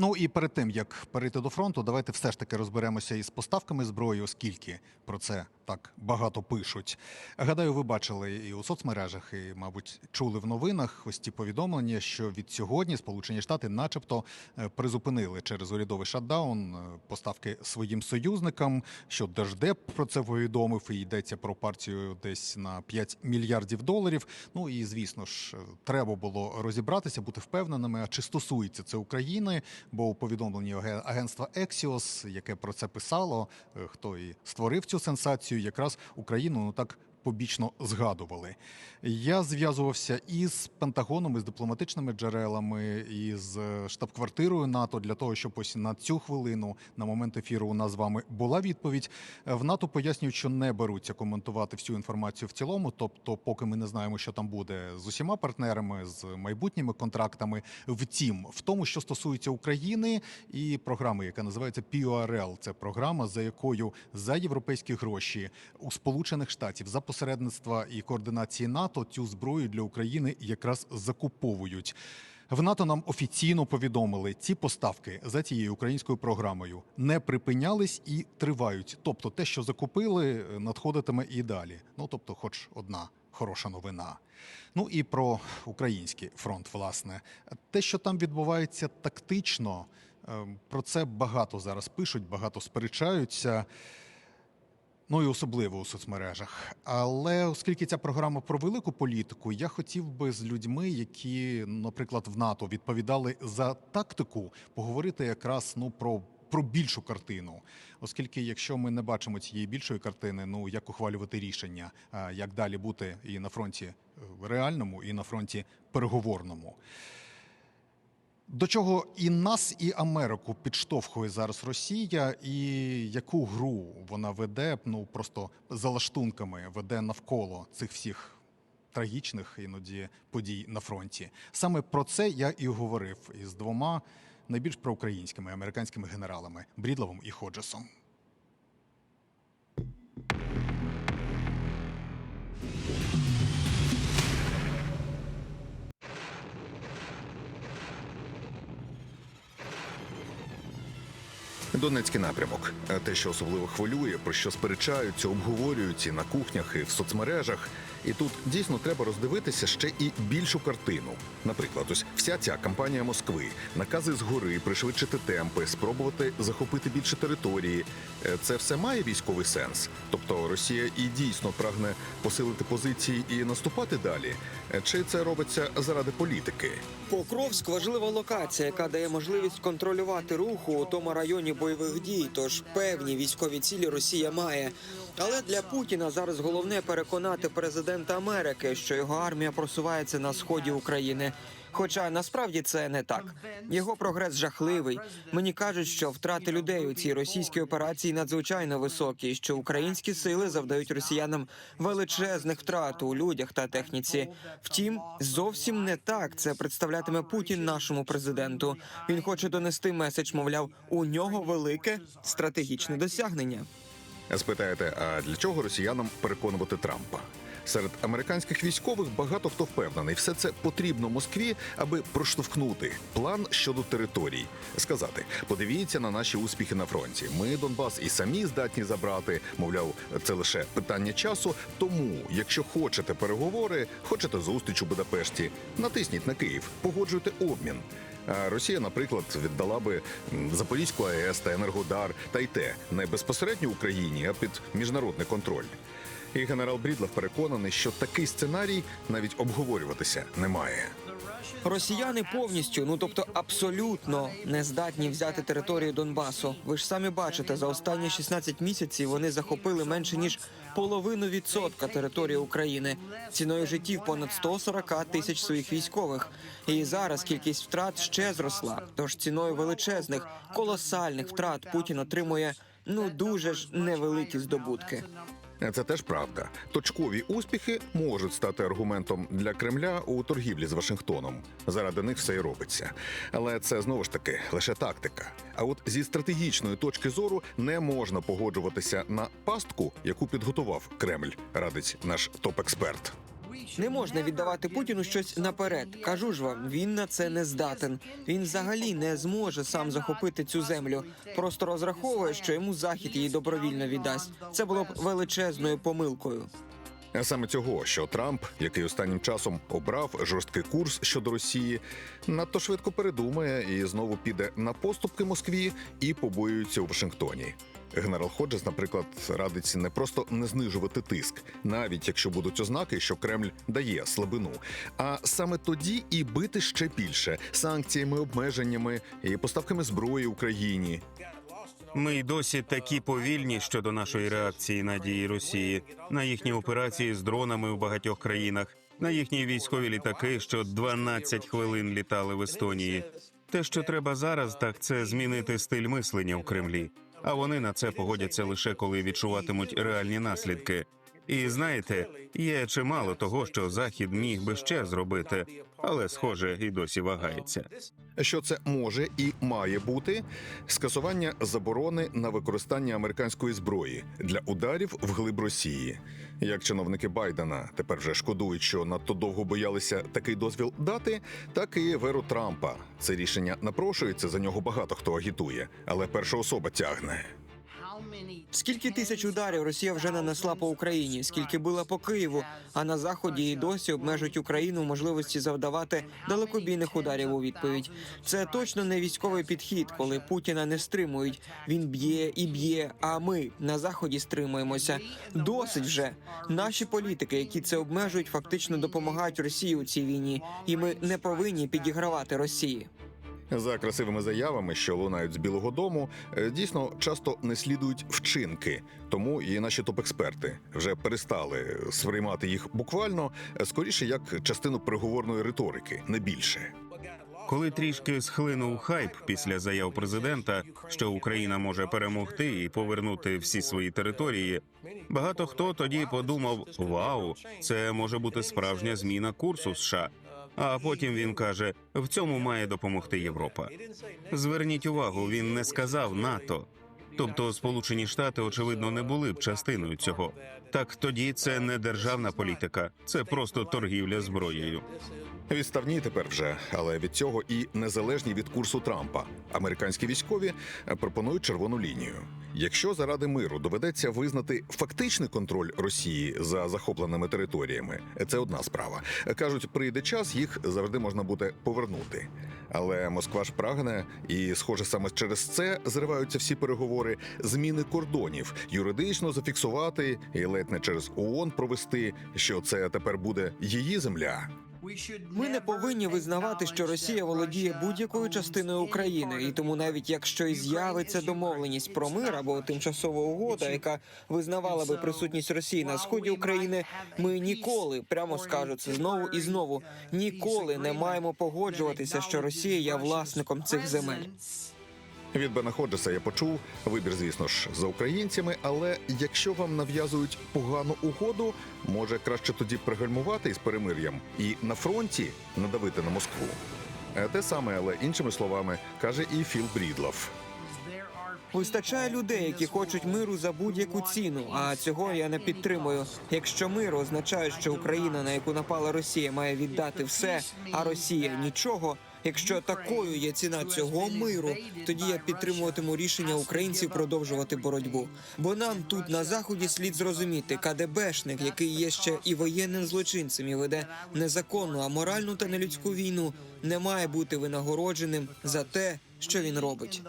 Ну і перед тим як перейти до фронту, давайте все ж таки розберемося із поставками зброї, оскільки про це так багато пишуть. Гадаю, ви бачили і у соцмережах, і, мабуть, чули в новинах ось ті повідомлення, що від сьогодні Сполучені Штати, начебто, е, призупинили через урядовий шатдаун е, поставки своїм союзникам. Що Держдеп про це повідомив, і йдеться про партію десь на 5 мільярдів доларів. Ну і звісно ж, е, треба було розібратися, бути впевненими, а чи стосується це України, бо у повідомленні агентства Ексіос, яке про це писало, е, хто і створив цю сенсацію, якраз Україну ну так. Побічно згадували. Я зв'язувався із Пентагоном, із дипломатичними джерелами, із е, штаб-квартирою НАТО для того, щоб ось на цю хвилину, на момент ефіру, у нас з вами була відповідь. Е, В НАТО пояснюють, що не беруться коментувати всю інформацію в цілому. Тобто, поки ми не знаємо, що там буде з усіма партнерами, з майбутніми контрактами. Втім, в тому, що стосується України і програми, яка називається PURL, це програма, за якою за європейські гроші у Сполучених Штатів за посередництва і координації НАТО цю зброю для України якраз закуповують. В НАТО нам офіційно повідомили, ці поставки за цією українською програмою не припинялись і тривають. Тобто, те, що закупили, надходитиме і далі. Ну тобто, хоч одна хороша новина. Ну і про український фронт, власне, те, що там відбувається тактично, е, про це багато зараз пишуть, багато сперечаються. Ну і особливо у соцмережах. Але оскільки ця програма про велику політику, я хотів би з людьми, які, наприклад, в НАТО відповідали за тактику, поговорити якраз ну про. Про більшу картину, оскільки, якщо ми не бачимо цієї більшої картини, ну як ухвалювати рішення, як далі бути і на фронті е, реальному, і на фронті переговорному. До чого і нас, і Америку підштовхує зараз Росія, і яку гру вона веде, ну просто залаштунками веде навколо цих всіх трагічних іноді подій на фронті. Саме про це я і говорив із двома найбільш проукраїнськими американськими генералами Брідловим і Ходжесом. Донецький напрямок. Те, що особливо хвилює, про що сперечаються, обговорюють і на кухнях, і в соцмережах. І тут дійсно треба роздивитися ще і більшу картину. Наприклад, ось вся ця кампанія Москви, накази згори, пришвидшити темпи, спробувати захопити більше території. Е, Це все має військовий сенс. Тобто Росія і дійсно прагне посилити позиції і наступати далі. Е, Чи це робиться заради політики? Покровськ важлива локація, яка дає можливість контролювати руху у тому районі бойових дій. Тож певні військові цілі Росія має. Але для Путіна зараз головне переконати президента Америки, що його армія просувається на сході України. Хоча насправді це не так. Його прогрес жахливий. Мені кажуть, що втрати людей у цій російській операції надзвичайно високі, що українські сили завдають росіянам величезних втрат у людях та техніці. Втім, зовсім не так це представлятиме Путін нашому президенту. Він хоче донести меседж, мовляв, у нього велике стратегічне досягнення. Спитаєте, а для чого росіянам переконувати Трампа? Серед американських військових багато хто впевнений, все це потрібно Москві, аби проштовхнути план щодо територій. Сказати, подивіться на наші успіхи на фронті. Ми Донбас і самі здатні забрати. Мовляв, це лише питання часу. Тому, якщо хочете переговори, хочете зустріч у Будапешті, натисніть на Київ, погоджуйте обмін. Росія, наприклад, віддала би Запорізьку АЕС та Енергодар, та й те не безпосередньо Україні, а під міжнародний контроль. І генерал Брідлов переконаний, що такий сценарій навіть обговорюватися не має. Росіяни повністю, ну тобто абсолютно не здатні взяти територію Донбасу. Ви ж самі бачите, за останні 16 місяців вони захопили менше ніж половину відсотка території України ціною життів понад 140 тисяч своїх військових. І зараз кількість втрат ще зросла. Тож ціною величезних колосальних втрат Путін отримує ну дуже ж невеликі здобутки. Це теж правда. Точкові успіхи можуть стати аргументом для Кремля у торгівлі з Вашингтоном. Заради них все і робиться. Але це знову ж таки лише тактика. А от зі стратегічної точки зору не можна погоджуватися на пастку, яку підготував Кремль, радить наш топ-експерт. Не можна віддавати Путіну щось наперед. Кажу ж вам, він на це не здатен. Він взагалі не зможе сам захопити цю землю. Просто розраховує, що йому захід її добровільно віддасть. Це було б величезною помилкою. А саме цього, що Трамп, який останнім часом обрав жорсткий курс щодо Росії, надто швидко передумає і знову піде на поступки Москві і побоюється у Вашингтоні. Генерал Ходжес, наприклад, радить не просто не знижувати тиск, навіть якщо будуть ознаки, що Кремль дає слабину, а саме тоді і бити ще більше санкціями, обмеженнями і поставками зброї Україні. Ми й досі такі повільні щодо нашої реакції на дії Росії, на їхні операції з дронами у багатьох країнах, на їхні військові літаки, що 12 хвилин літали в Естонії. Те, що треба зараз, так це змінити стиль мислення в Кремлі. А вони на це погодяться лише коли відчуватимуть реальні наслідки. І знаєте, є чимало того, що захід міг би ще зробити, але схоже, і досі вагається. Що це може і має бути скасування заборони на використання американської зброї для ударів в глиб Росії. Як чиновники Байдена тепер вже шкодують, що надто довго боялися такий дозвіл дати, так і в еру Трампа. Це рішення напрошується за нього багато хто агітує, але перша особа тягне. Скільки тисяч ударів Росія вже нанесла по Україні, скільки била по Києву, а на заході і досі обмежують Україну в можливості завдавати далекобійних ударів у відповідь. Це точно не військовий підхід, коли Путіна не стримують. Він б'є і б'є. А ми на заході стримуємося. Досить вже наші політики, які це обмежують, фактично допомагають Росії у цій війні, і ми не повинні підігравати Росії. За красивими заявами, що лунають з Білого Дому, е, дійсно часто не слідують вчинки. Тому і наші топ-експерти вже перестали сприймати їх буквально е, скоріше як частину переговорної риторики, не більше. Коли трішки схлинув хайп після заяв президента, що Україна може перемогти і повернути всі свої території, багато хто тоді подумав: Вау, це може бути справжня зміна курсу США. А потім він каже: в цьому має допомогти Європа. Зверніть увагу, він не сказав НАТО. Тобто, Сполучені Штати, очевидно, не були б частиною цього. Так тоді це не державна політика, це просто торгівля зброєю. Відставні тепер вже, але від цього і незалежні від курсу Трампа. Американські військові е, пропонують червону лінію. Якщо заради миру доведеться визнати фактичний контроль Росії за захопленими територіями, це одна справа. Кажуть, прийде час, їх завжди можна буде повернути. Але Москва ж прагне, і, схоже, саме через це зриваються всі переговори зміни кордонів, юридично зафіксувати і ледь не через ООН провести, що це тепер буде її земля. Ми не повинні визнавати, що Росія володіє будь-якою частиною України, і тому навіть якщо і з'явиться домовленість про мир або тимчасова угода, яка визнавала би присутність Росії на сході України, ми ніколи прямо скажу знову і знову ніколи не маємо погоджуватися, що Росія є власником цих земель. Від Бена Ходжеса я почув вибір, звісно ж, за українцями. Але якщо вам нав'язують погану угоду, може краще тоді пригальмувати із перемир'ям і на фронті надавити на Москву. Е, Те саме, але іншими словами, каже і Філ Брідлов. Вистачає людей, які хочуть миру за будь-яку ціну. А цього я не підтримую. Якщо мир означає, що Україна, на яку напала Росія, має віддати все, а Росія нічого. Якщо такою є ціна цього миру, тоді я підтримуватиму рішення українців продовжувати боротьбу. Бо нам тут на заході слід зрозуміти, КДБшник, який є ще і воєнним злочинцем, і веде незаконну, аморальну та нелюдську війну, не має бути винагородженим за те, що він робить.